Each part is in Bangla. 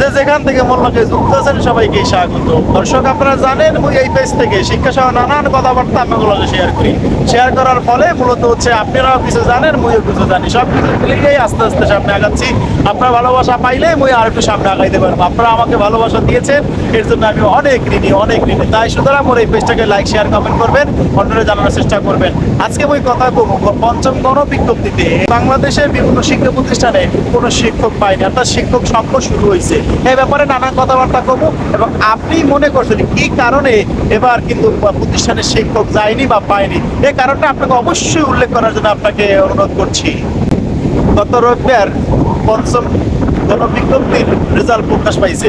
যে যেখান থেকে মোল্লাকে যুক্ত আছেন সবাইকে স্বাগত। দর্শক, আপনারা জানেন এই পেজ থেকে শিক্ষা সহ নানান কথাবার্তা আমি ওগুলোকে শেয়ার করি। শেয়ার করার ফলে মূলত হচ্ছে আপনারাও কিছু জানেন, মুইও কিছু জানি। সব কিছু মিলিয়েই আস্তে আস্তে সামনে আগাচ্ছি। আপনার ভালোবাসা পাইলে মুই আর একটু সামনে আগাইতে পারব। আপনারা আমাকে ভালোবাসা দিয়েছেন, এর জন্য আমি অনেক ঋণী অনেক ঋণী। তাই সুতরাং মোর এই পেজটাকে লাইক শেয়ার কমেন্ট করবেন, অন্যরা জানানোর চেষ্টা করবেন। আজকে মুই কথা বলব পঞ্চম গণবিজ্ঞপ্তিতে। বাংলাদেশের বিভিন্ন শিক্ষা প্রতিষ্ঠানে কোনো শিক্ষক পায়নি, অর্থাৎ শিক্ষক সংকট শুরু হয়েছে এই ব্যাপারে নানান কথাবার্তা করব এবং আপনি মনে করছেন কি কারণে এবার কিন্তু প্রতিষ্ঠানে শিক্ষক যায়নি বা পায়নি? এই কারণটা আপনাকে অবশ্যই উল্লেখ করার জন্য আপনাকে অনুরোধ করছি। গত রবিবার পঞ্চম গণবিজ্ঞপ্তির রেজাল্ট প্রকাশ পাইছে।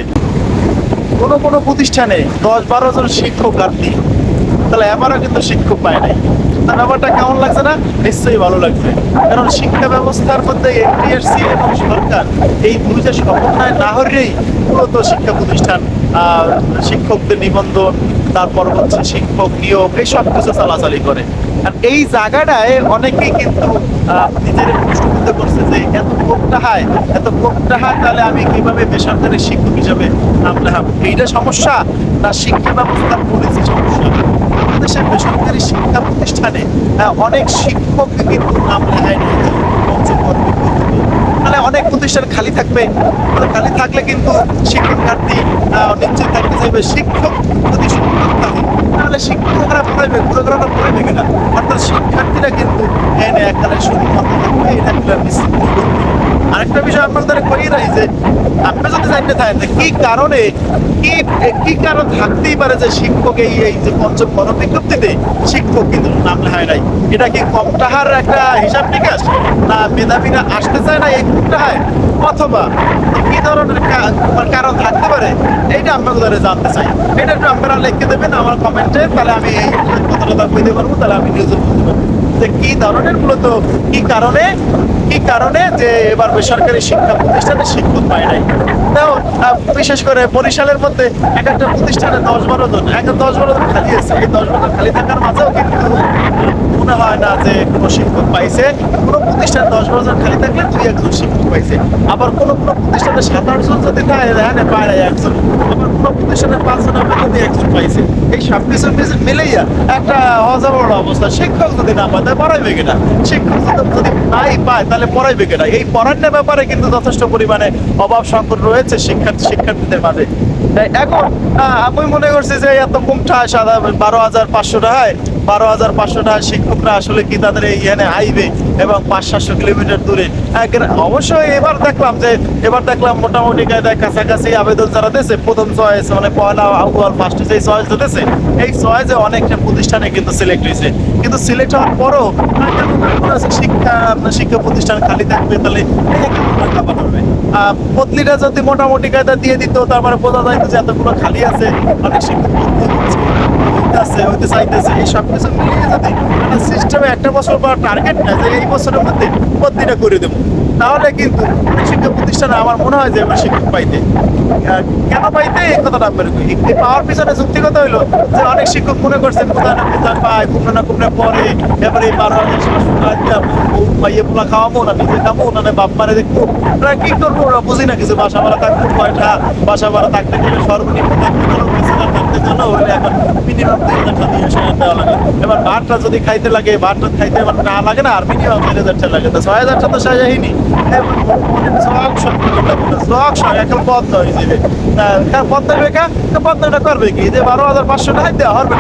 কোনো কোনো প্রতিষ্ঠানে দশ বারো জন শিক্ষক ঘাটতি তাহলে এবারও কিন্তু শিক্ষক পায় নাই। ব্যাপারটা কেমন লাগছে না? নিশ্চয়ই ভালো লাগছে কারণ শিক্ষা ব্যবস্থার মধ্যে এনটিএসসি এবং সরকার এই দুইটা সমন্বয় না হলেই মূলত শিক্ষা প্রতিষ্ঠান শিক্ষকদের নিবন্ধন, তারপর হচ্ছে শিক্ষক নিয়োগ এই সব কিছু চালাচালি করে। আর এই জায়গাটায় অনেকেই কিন্তু নিজের প্রশ্নবিদ্ধ করছে যে এত কম টাকায় এত কম টাকায় তাহলে আমি কীভাবে বেসরকারি শিক্ষক হিসাবে নাম এইটা সমস্যা না শিক্ষা ব্যবস্থার পলিসি সমস্যা? দেশের বেসরকারি শিক্ষা প্রতিষ্ঠানে অনেক শিক্ষক কিন্তু নাম লেখায়। তাহলে অনেক প্রতিষ্ঠান খালি থাকবে। খালি থাকলে কিন্তু আহ, নিশ্চয়ই থাকতে চাইবে শিক্ষক যদি তাহলে শিক্ষকরা পড়াইবে গুরুজনরা পড়াইবে কিনা? অর্থাৎ শিক্ষার্থীরা কিন্তু এনে এককালে শুধুমাত্র থাকবে এটা একটা আরেকটা বিষয় আপনাদের করিয়ে রাখি যে আপনি যদি জানতে থাকেন যে কি কারণে, কি কি কারণ থাকতেই পারে যে শিক্ষক এই এই যে পঞ্চম গণবিজ্ঞপ্তিতে শিক্ষক কিন্তু নাম লেখায় নাই? এটা কি কম টাকার একটা হিসাব নিকাশ? না মেধাবীরা আসতে চায় না এই টাকায়? অথবা কি ধরনের কা- কারণ থাকতে পারে? এইটা আপনাদের জানতে চাই। এটা একটু আপনারা লিখে দেবেন আমার কমেন্টে, তাহলে আমি এই কথাটা কইতে পারব তাহলে আমি নিউজে বলতে পারব। যে কি ধরনের মূলত, কি কারণে কি কারণে যে এবার বেসরকারি শিক্ষা প্রতিষ্ঠানে শিক্ষক বিশেষ করে বরিশালের মধ্যে এক একটা প্রতিষ্ঠানে দশ বারো জন, এক দশ বারো জন খালি আছে। এই দশ বারো খালি থাকার মাঝেও কিন্তু মনে হয় না যে কোনো শিক্ষক পাইছে, কোনো প্রতিষ্ঠান দশ বারো খালি থাকলে দুই একজন শিক্ষক পাইছে। আবার কোনো কোনো প্রতিষ্ঠানে সাত আট জন যদি থাকে হ্যাঁ পায় একজন। আবার কোনো প্রতিষ্ঠানে পাঁচ জনের মধ্যে একজন পাইছে। এই সব কিছু মিলে- মিলাইয়া একটা অজাবড় অবস্থা। শিক্ষক যদি না পায়, তাহলে পড়াইবে কিনা শিক্ষক যদি যদি নাই পায়, তাহলে পড়াইবে কিনা এই পড়ানোর ব্যাপারে কিন্তু যথেষ্ট পরিমাণে অভাব সংকট রয়েছে শিক্ষার্থী শিক্ষার্থীদের মাঝে। এখন আমি মনে করছি যে এত কম সাদা বারো হাজার পাঁচশো টাকায় বারো হাজার পাঁচশো টাকা শিক্ষকরা আসলে কি তাদের এখানে আইবে এবং পাঁচ সাতশো কিলোমিটার দূরে? অবশ্যই এবার দেখলাম যে এবার দেখলাম মোটামুটি কায়দায় কাছাকাছি আবেদন যারা দিয়েছে, প্রথম চয়েস মানে পয়লা আগুয়াল ফার্স্টে যে চয়েস দিতেছে এই চয়েসে অনেকটা প্রতিষ্ঠানে কিন্তু সিলেক্ট হয়েছে। কিন্তু সিলেক্ট হওয়ার পরও শিক্ষা শিক্ষা প্রতিষ্ঠান খালি থাকবে তাহলে হবে? বদলিটা যদি মোটামুটি কায়দা দিয়ে দিত, তারপরে বোঝা যায় যে এতগুলো খালি আছে, অনেক শিক্ষক হইতে চাইতেছে, এই সব কিছু মিলিয়ে যাতে সিস্টেমে একটা বছর পর টার্গেট না যে এই বছরের মধ্যে প্রতিটা করে দেবো। তাহলে কিন্তু শিক্ষা প্রতিষ্ঠানে আমার মনে হয় যে আমরা শিক্ষক পাইতে। কেন পাইতে? এই কথাটা আমি। এই পাওয়ার পিছনে যুক্তি কথা হইল যে অনেক শিক্ষক মনে করছেন কোথায় না কোথায় পায় কুমড়ে না কুমড়ে পরে এবারে এই বারো দিলাম পোলা খাওয়াবো না, নিজে খাব না বাপ মারে দেখব। ওরা কি করব ওরা বুঝি না কিছু, বাসা ভাড়া থাকবে কয়টা? বাসা ভাড়া থাকতে গেলে সর্বনিম্ন থাকতে থাকতে জন্য হলে এখন মিনিমাম হাজার দিয়ে লাগে। এবার ভাতটা যদি খাইতে লাগে, ভাতটা খাইতে না লাগে না, আর মিনিমাম দেড় লাগে। তো ছয় হাজার টাকা তো সাজাইনি। সব সব সব সব বন্ধ হয়ে যাবে বন্ধ হবে কা তো বন্ধটা করবে কি যে বারো হাজার পাঁচশো টাকা দেওয়া হবে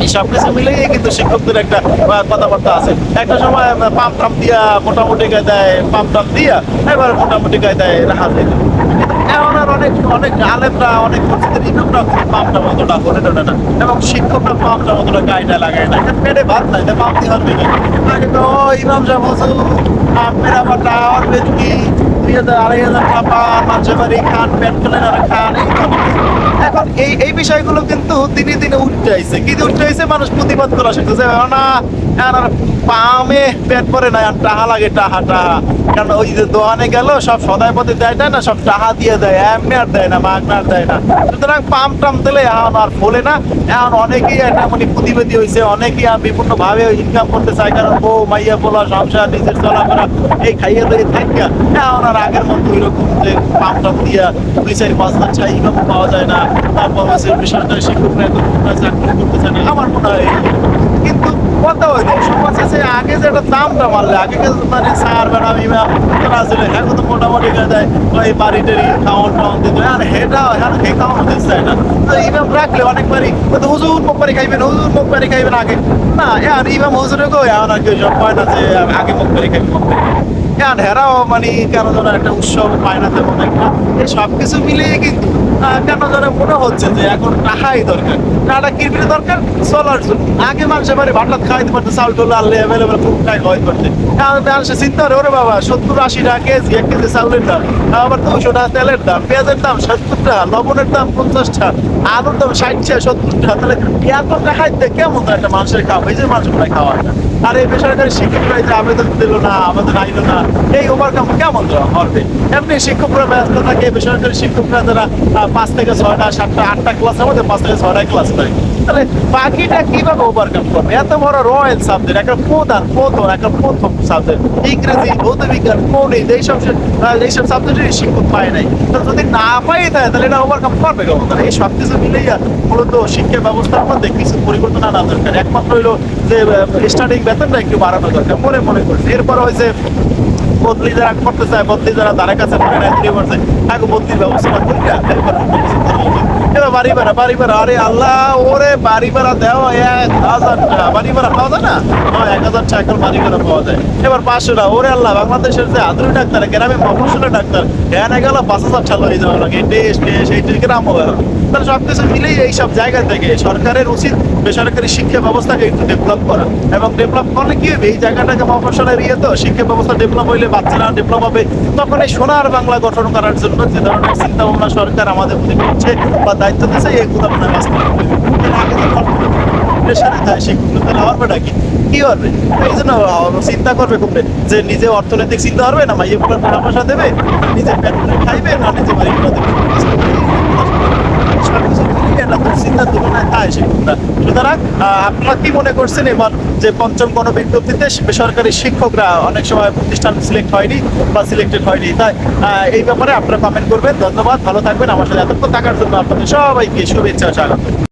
কিন্তু সব কিছু মিলেই কিন্তু শিক্ষকদের একটা কথাবার্তা আছে। একটা সময় পাম্প দিয়া মোটামুটি গায়ে দেয়, পাম্প দিয়া এবার মোটামুটি গায়ে দেয় রাখা যায়। এখন আর অনেক অনেক আলেমরা, অনেক মসজিদের ইমামরা পাম্পটা মতোটা করে দেয় না। এবং শিক্ষকরা পাম্পটা মতোটা গাইটা লাগায় না। এটা পেটে ভাত নাই তাই পাম্প দিয়ে হবে আগে তো ও ইমাম সাহেব খান ক্লিনার খান। এখন এই এই বিষয়গুলো কিন্তু দিনে দিনে উঠতে আইছে উঠতে আইছে মানুষ প্রতিবাদ করা শিখতেছে না আর পামে পেট পরে না এখন টাহা লাগে, টাহা টাহা। কারণ ওই যে গেল, সব সদাই পথে দেয় না সব টাহা দিয়ে দেয়, এমনি আর দেয় না আর দেয় না। সুতরাং পাম্প টাম দিলে এখন আর ফলে না। এখন অনেকেই একটা মানে প্রতিবাদী হয়েছে, অনেকেই আর বিভিন্ন ভাবে ইনকাম করতে চায়, কারণ বউ, মাইয়া, পোলা, সংসার, নিজের চলাফেরা, এই খাইয়ে দিয়ে থাকে এখন আর আগের মতো ওইরকম যে পাম্প টাম দিয়া দুই চারি পাঁচ লাখ ছাই ইনকাম পাওয়া যায় না, তারপর হচ্ছে সরকারি শিক্ষকরা এত চাকরি করতে চায় না, আমার মনে হয় কিন্তু কথা ওই সমাজ আছে, আগে যেটা দামটা মারলে, আগে মানে সার ম্যাডাম, ইমাম, তারা ছিল এখন তো মোটামুটি গেলে যায় ওই বাড়ি টাড়ি খাওয়ান টাওয়ান দিত আর হেটা এখন হে খাওয়ানো দিতে চায় না। তো ইমাম রাখলে অনেকবারই তো হুজুর মুখ পারি খাইবেন, হুজুর মুখ পারি খাইবেন আগে। না এখন ইমাম হুজুরে গো এখন আর কেউ সব পায় না যে, আগে মুখ পারি খাইবেন মুখ পারি এখন হেরাও মানে কেন যেন একটা উৎসব পায় না তেমন একটা। এই সব কিছু মিলিয়ে কিন্তু কেন যেন মনে হচ্ছে যে এখন টাকাই দরকার। টাকা কিরবির দরকার? চলার জন্য। আগে মানুষের বাড়ি ভাটাত খাইতে পারতো, চাউল টাউল আনলে অ্যাভেলেবেল খুব খাই খাওয়াইতে পারতে। এখন মানুষের চিন্তা করে, ওরে বাবা, সত্তর আশি টাকা কেজি, এক কেজি চাউলের দাম। আবার দুশো টাকা তেলের দাম, পেঁয়াজের দাম সত্তর টাকা, লবণের দাম পঞ্চাশ টাকা, আলুর দাম ষাট টাকা, সত্তর টাকা। তাহলে এত টাকাইতে কেমন একটা মানুষের খাওয়া? এই যে মানুষ প্রায় খাওয়া আর এই বেসরকারি শিক্ষকরা যে আবেদন দিল না, আবেদন আইলো না, এই ওভারকাম কেমন হবে? এমনি শিক্ষকরা ব্যস্ত থাকে বেসরকারি শিক্ষকরা যারা পাঁচ থেকে ছয়টা, সাতটা, আটটা ক্লাস আমাদের পাঁচ থেকে ছয়টা ক্লাস করে তাহলে বাকিটা কীভাবে ওভারকাম করবে? এত বড় রয়্যাল সাবজেক্ট একটা প্রধান, প্রথম, একটা প্রথম সাবজেক্ট ইংরেজি ভৌত বিজ্ঞান গণিত, এইসব এইসব সাবজেক্টের শিক্ষক পায় নাই। তো যদি না পাই থাকে তাহলে এটা ওভারকাম করবে কেমন তাহলে এই সব কিছু মিলেই মূলত শিক্ষা ব্যবস্থার মধ্যে কিছু পরিবর্তন আনা দরকার। একমাত্র হইল যে স্টার্টিং বেতনটা একটু বাড়ানো দরকার। মনে মনে করছে। এরপর হয়েছে, বদলি যারা করতে চায়, বদলি যারা তারা কাছে পারে না তিনি আগে বদলির ব্যবস্থা করি বাড়ি ভাড়া বাড়ি ভাড়া। আরে আল্লাহ, ওরে বাড়ি ভাড়া দেওয়া এক হাজার টাকা বাড়ি ভাড়া পাওয়া যায় না? হ্যাঁ এক হাজার টাকা এখন বাড়ি ভাড়া পাওয়া যায়। এবার পাঁচশো টাকা, ওরে আল্লাহ, বাংলাদেশের যে আধুনিক ডাক্তার, গ্রামে ডাক্তার এখানে গেল পাঁচ হাজার টাকা হয়ে যাওয়া লাগে। এই গ্রাম তাহলে সব কিছু মিলেই জায়গা থেকে সরকারের উচিত বেসরকারি শিক্ষা ব্যবস্থাকে একটু ডেভেলপ করা। এবং ডেভেলপ করলে কি হবে? এই জায়গাটাকে মফসলের ইয়ে তো, শিক্ষা ব্যবস্থা ডেভেলপ হইলে বাচ্চারা ডেভেলপ হবে। তখন এই সোনার বাংলা গঠন করার জন্য যে ধরনের চিন্তা ভাবনা সরকার আমাদের প্রতি করছে বা দায়িত্ব দিচ্ছে করবে। শিক্ষক তাহলে হবেটা কি কি হবে? এই জন্য চিন্তা করবে যে নিজে অর্থনৈতিক চিন্তা করবে না মাইয়ে টাকা পয়সা দেবে? নিজে পেট খাইবে না নিজে বাড়ি দেবে? মিলিয়ে একটা দুশ্চিন্তার তুলনায় থাকে শিক্ষকরা সুতরাং আপনারা কি মনে করছেন এবার যে পঞ্চম গণ বিজ্ঞপ্তিতে বেসরকারি শিক্ষকরা অনেক সময় প্রতিষ্ঠান সিলেক্ট হয়নি বা সিলেক্টেড হয়নি? তাই এই ব্যাপারে আপনারা কমেন্ট করবেন। ধন্যবাদ, ভালো থাকবেন। আমার সাথে এতক্ষণ থাকার জন্য আপনাদের সবাইকে শুভেচ্ছা স্বাগত।